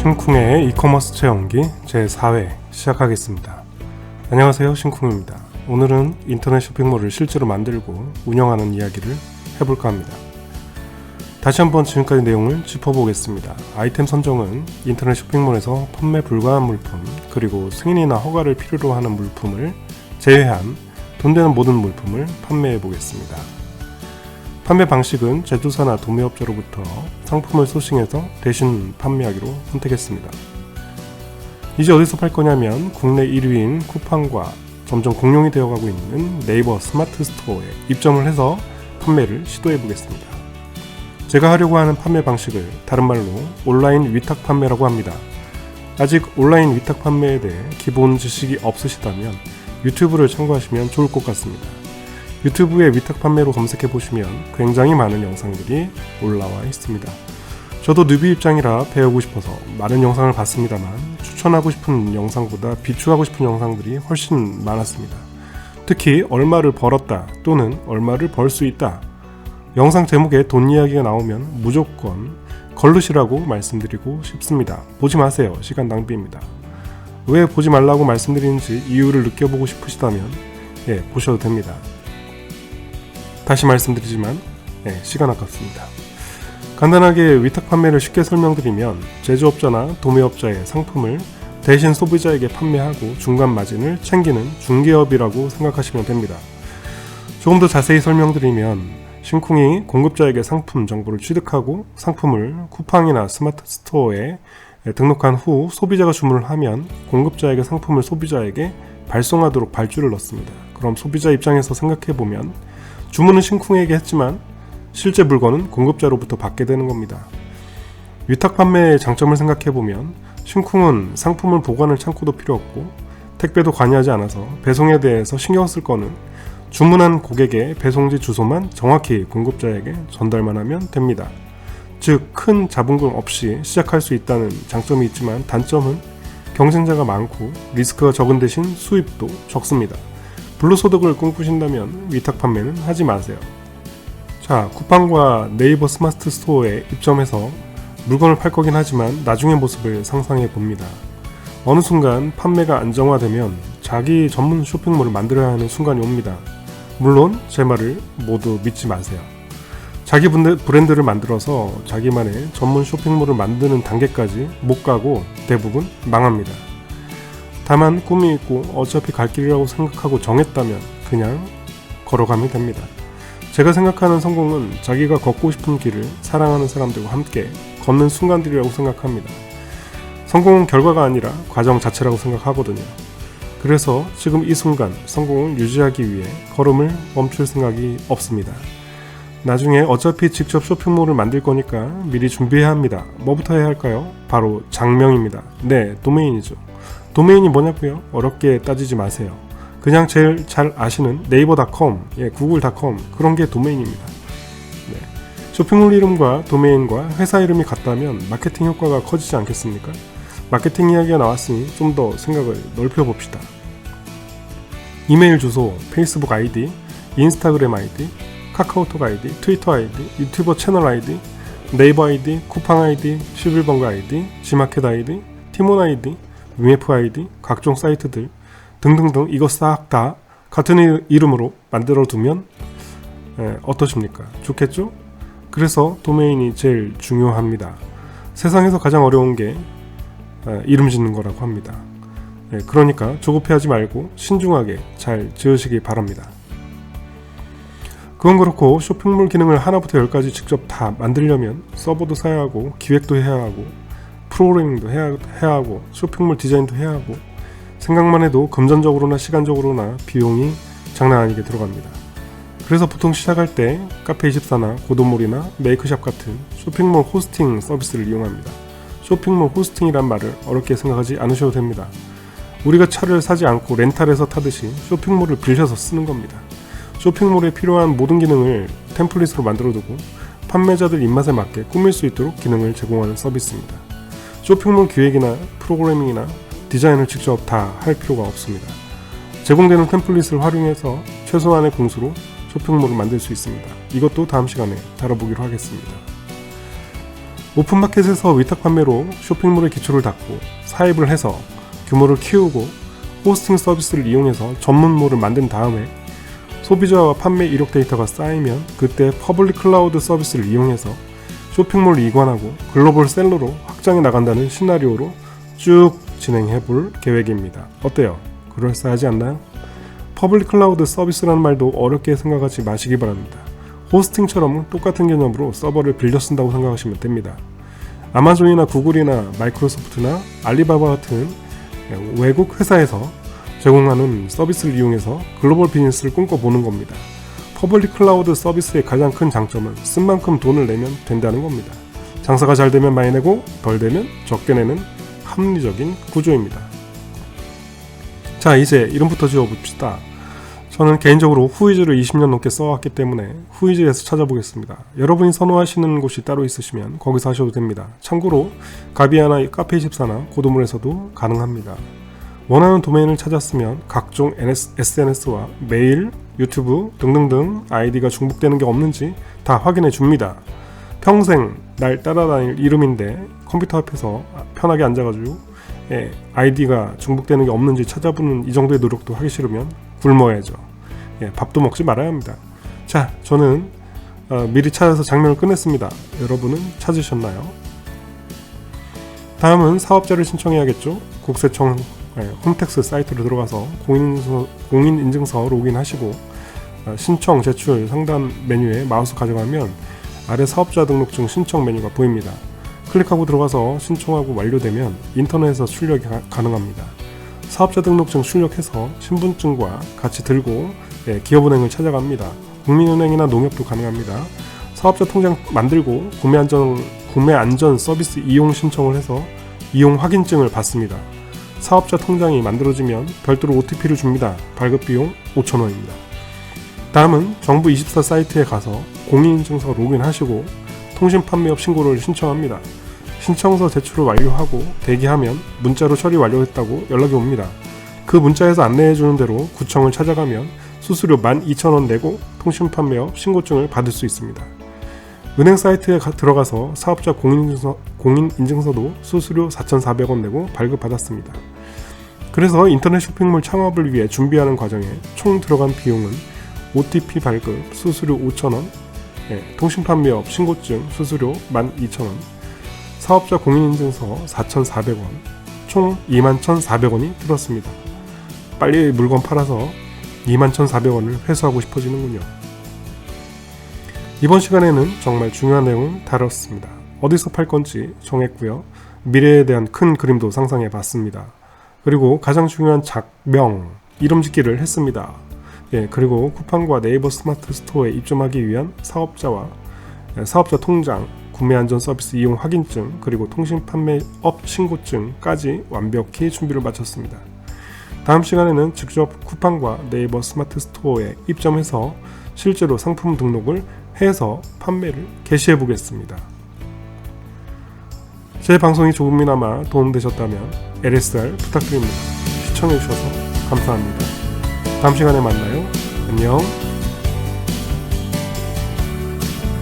신쿵의 이커머스 체험기 제4회 시작하겠습니다. 안녕하세요 신쿵입니다. 오늘은 인터넷 쇼핑몰을 실제로 만들고 운영하는 이야기를 해볼까 합니다. 다시 한번 지금까지 내용을 짚어보겠습니다. 아이템 선정은 인터넷 쇼핑몰에서 판매 불가한 물품 그리고 승인이나 허가를 필요로 하는 물품을 제외한 돈 되는 모든 물품을 판매해 보겠습니다. 판매 방식은 제조사나 도매업자로부터 상품을 소싱해서 대신 판매하기로 선택했습니다. 이제 어디서 팔 거냐면 국내 1위인 쿠팡과 점점 공룡이 되어가고 있는 네이버 스마트 스토어에 입점을 해서 판매를 시도해 보겠습니다. 제가 하려고 하는 판매 방식을 다른 말로 온라인 위탁 판매라고 합니다. 아직 온라인 위탁 판매에 대해 기본 지식이 없으시다면 유튜브를 참고하시면 좋을 것 같습니다. 유튜브에 위탁 판매로 검색해 보시면 굉장히 많은 영상들이 올라와 있습니다. 저도 뉴비 입장이라 배우고 싶어서 많은 영상을 봤습니다만 추천하고 싶은 영상보다 비추하고 싶은 영상들이 훨씬 많았습니다. 특히 얼마를 벌었다 또는 얼마를 벌 수 있다. 영상 제목에 돈 이야기가 나오면 무조건 걸르시라고 말씀드리고 싶습니다. 보지 마세요. 시간 낭비입니다. 왜 보지 말라고 말씀드리는지 이유를 느껴보고 싶으시다면 예, 보셔도 됩니다. 다시 말씀드리지만 예, 시간 아깝습니다. 간단하게 위탁 판매를 쉽게 설명드리면 제조업자나 도매업자의 상품을 대신 소비자에게 판매하고 중간 마진을 챙기는 중개업이라고 생각하시면 됩니다. 조금 더 자세히 설명드리면 신쿵이 공급자에게 상품 정보를 취득하고 상품을 쿠팡이나 스마트 스토어에 등록한 후 소비자가 주문을 하면 공급자에게 상품을 소비자에게 발송하도록 발주를 넣습니다. 그럼 소비자 입장에서 생각해 보면 주문은 신쿵에게 했지만 실제 물건은 공급자로부터 받게 되는 겁니다. 위탁 판매의 장점을 생각해 보면 신쿵은 상품을 보관할 창고도 필요 없고 택배도 관여하지 않아서 배송에 대해서 신경 쓸 거는 주문한 고객의 배송지 주소만 정확히 공급자에게 전달만 하면 됩니다. 즉, 큰 자본금 없이 시작할 수 있다는 장점이 있지만 단점은 경쟁자가 많고 리스크가 적은 대신 수입도 적습니다. 불로소득을 꿈꾸신다면 위탁 판매는 하지 마세요. 자, 쿠팡과 네이버 스마트 스토어에 입점해서 물건을 팔 거긴 하지만 나중의 모습을 상상해 봅니다. 어느 순간 판매가 안정화되면 자기 전문 쇼핑몰을 만들어야 하는 순간이 옵니다. 물론 제 말을 모두 믿지 마세요. 자기 브랜드를 만들어서 자기만의 전문 쇼핑몰을 만드는 단계까지 못 가고 대부분 망합니다. 다만 꿈이 있고 어차피 갈 길이라고 생각하고 정했다면 그냥 걸어가면 됩니다. 제가 생각하는 성공은 자기가 걷고 싶은 길을 사랑하는 사람들과 함께 걷는 순간들이라고 생각합니다. 성공은 결과가 아니라 과정 자체라고 생각하거든요. 그래서 지금 이 순간 성공을 유지하기 위해 걸음을 멈출 생각이 없습니다. 나중에 어차피 직접 쇼핑몰을 만들 거니까 미리 준비해야 합니다. 뭐부터 해야 할까요? 바로 장명입니다. 네, 도메인이죠. 도메인이 뭐냐고요? 어렵게 따지지 마세요. 그냥 제일 잘 아시는 네이버닷컴, 예, 구글닷컴 그런 게 도메인입니다. 네. 쇼핑몰 이름과 도메인과 회사 이름이 같다면 마케팅 효과가 커지지 않겠습니까? 마케팅 이야기가 나왔으니 좀 더 생각을 넓혀 봅시다. 이메일 주소, 페이스북 아이디, 인스타그램 아이디, 카카오톡 아이디, 트위터 아이디, 유튜버 채널 아이디, 네이버 아이디, 쿠팡 아이디, 11번가 아이디, 지마켓 아이디, 티몬 아이디, UF 아이디, 각종 사이트들 등등등 이거 싹 다 같은 이름으로 만들어 두면 에, 어떠십니까? 좋겠죠? 그래서 도메인이 제일 중요합니다. 세상에서 가장 어려운 게 에, 이름 짓는 거라고 합니다. 에, 그러니까 조급해하지 말고 신중하게 잘 지으시기 바랍니다. 그건 그렇고 쇼핑몰 기능을 하나부터 열까지 직접 다 만들려면 서버도 사야 하고 기획도 해야 하고 프로그래밍도 해야, 해야 하고 쇼핑몰 디자인도 해야 하고 생각만 해도 금전적으로나 시간적으로나 비용이 장난 아니게 들어갑니다. 그래서 보통 시작할 때 카페24나 고도몰이나 메이크샵 같은 쇼핑몰 호스팅 서비스를 이용합니다. 쇼핑몰 호스팅이란 말을 어렵게 생각하지 않으셔도 됩니다. 우리가 차를 사지 않고 렌탈해서 타듯이 쇼핑몰을 빌려서 쓰는 겁니다. 쇼핑몰에 필요한 모든 기능을 템플릿으로 만들어두고 판매자들 입맛에 맞게 꾸밀 수 있도록 기능을 제공하는 서비스입니다. 쇼핑몰 기획이나 프로그래밍이나 디자인을 직접 다 할 필요가 없습니다. 제공되는 템플릿을 활용해서 최소한의 공수로 쇼핑몰을 만들 수 있습니다. 이것도 다음 시간에 다뤄보기로 하겠습니다. 오픈마켓에서 위탁 판매로 쇼핑몰의 기초를 닦고 사입을 해서 규모를 키우고 호스팅 서비스를 이용해서 전문몰을 만든 다음에 소비자와 판매 이력 데이터가 쌓이면 그때 퍼블릭 클라우드 서비스를 이용해서 쇼핑몰을 이관하고 글로벌 셀러로 확장해 나간다는 시나리오로 쭉 진행해 볼 계획입니다. 어때요? 그럴싸하지 않나요? 퍼블릭 클라우드 서비스라는 말도 어렵게 생각하지 마시기 바랍니다. 호스팅처럼 똑같은 개념으로 서버를 빌려 쓴다고 생각하시면 됩니다. 아마존이나 구글이나 마이크로소프트나 알리바바 같은 외국 회사에서 제공하는 서비스를 이용해서 글로벌 비즈니스를 꿈꿔보는 겁니다. 퍼블릭 클라우드 서비스의 가장 큰 장점은 쓴 만큼 돈을 내면 된다는 겁니다. 장사가 잘 되면 많이 내고 덜 되면 적게 내는 합리적인 구조입니다. 자, 이제 이름부터 지어봅시다. 저는 개인적으로 후이즈를 20년 넘게 써왔기 때문에 후이즈에서 찾아보겠습니다. 여러분이 선호하시는 곳이 따로 있으시면 거기서 하셔도 됩니다. 참고로 가비아나 카페24나 고도물에서도 가능합니다. 원하는 도메인을 찾았으면 각종 SNS와 메일, 유튜브 등등등 아이디가 중복되는 게 없는지 다 확인해 줍니다. 평생 날 따라다닐 이름인데 컴퓨터 앞에서 편하게 앉아가지고 예, 아이디가 중복되는 게 없는지 찾아보는 이 정도의 노력도 하기 싫으면 굶어야죠. 예, 밥도 먹지 말아야 합니다. 자, 저는 어, 미리 찾아서 장면을 끝냈습니다. 여러분은 찾으셨나요? 다음은 사업자를 신청해야겠죠. 국세청 예, 홈택스 사이트로 들어가서 공인인증서, 공인인증서 로그인하시고 어, 신청 제출 상단 메뉴에 마우스 가져가면 아래 사업자 등록증 신청 메뉴가 보입니다. 클릭하고 들어가서 신청하고 완료되면 인터넷에서 출력이 가, 가능합니다. 사업자 등록증 출력해서 신분증과 같이 들고 예, 기업은행을 찾아갑니다. 국민은행이나 농협도 가능합니다. 사업자 통장 만들고 구매 안전 구매 안전 서비스 이용 신청을 해서 이용 확인증을 받습니다. 사업자 통장이 만들어지면 별도로 OTP를 줍니다. 발급 비용 5,000원입니다. 다음은 정부 24 사이트에 가서 공인인증서 로그인하시고 통신 판매업 신고를 신청합니다. 신청서 제출을 완료하고 대기하면 문자로 처리 완료했다고 연락이 옵니다. 그 문자에서 안내해주는 대로 구청을 찾아가면 수수료 12,000원 내고 통신 판매업 신고증을 받을 수 있습니다. 은행 사이트에 가, 들어가서 사업자 공인인증서, 공인인증서도 수수료 4,400원 내고 발급받았습니다. 그래서 인터넷 쇼핑몰 창업을 위해 준비하는 과정에 총 들어간 비용은 OTP 발급 수수료 5,000원, 예, 통신 판매업 신고증 수수료 12,000원, 사업자 공인인증서 4,400원, 총 21,400원이 들었습니다. 빨리 물건 팔아서 21,400원을 회수하고 싶어지는군요. 이번 시간에는 정말 중요한 내용을 다뤘습니다. 어디서 팔 건지 정했고요. 미래에 대한 큰 그림도 상상해 봤습니다. 그리고 가장 중요한 작명, 이름 짓기를 했습니다. 예, 그리고 쿠팡과 네이버 스마트 스토어에 입점하기 위한 사업자와 예, 사업자 통장, 구매 안전 서비스 이용 확인증, 그리고 통신 판매업 신고증까지 완벽히 준비를 마쳤습니다. 다음 시간에는 직접 쿠팡과 네이버 스마트 스토어에 입점해서 실제로 상품 등록을 해서 판매를 개시해 보겠습니다. 제 방송이 조금이나마 도움되셨다면 LSR 부탁드립니다. 시청해 주셔서 감사합니다. 다음 시간에 만나요. 안녕.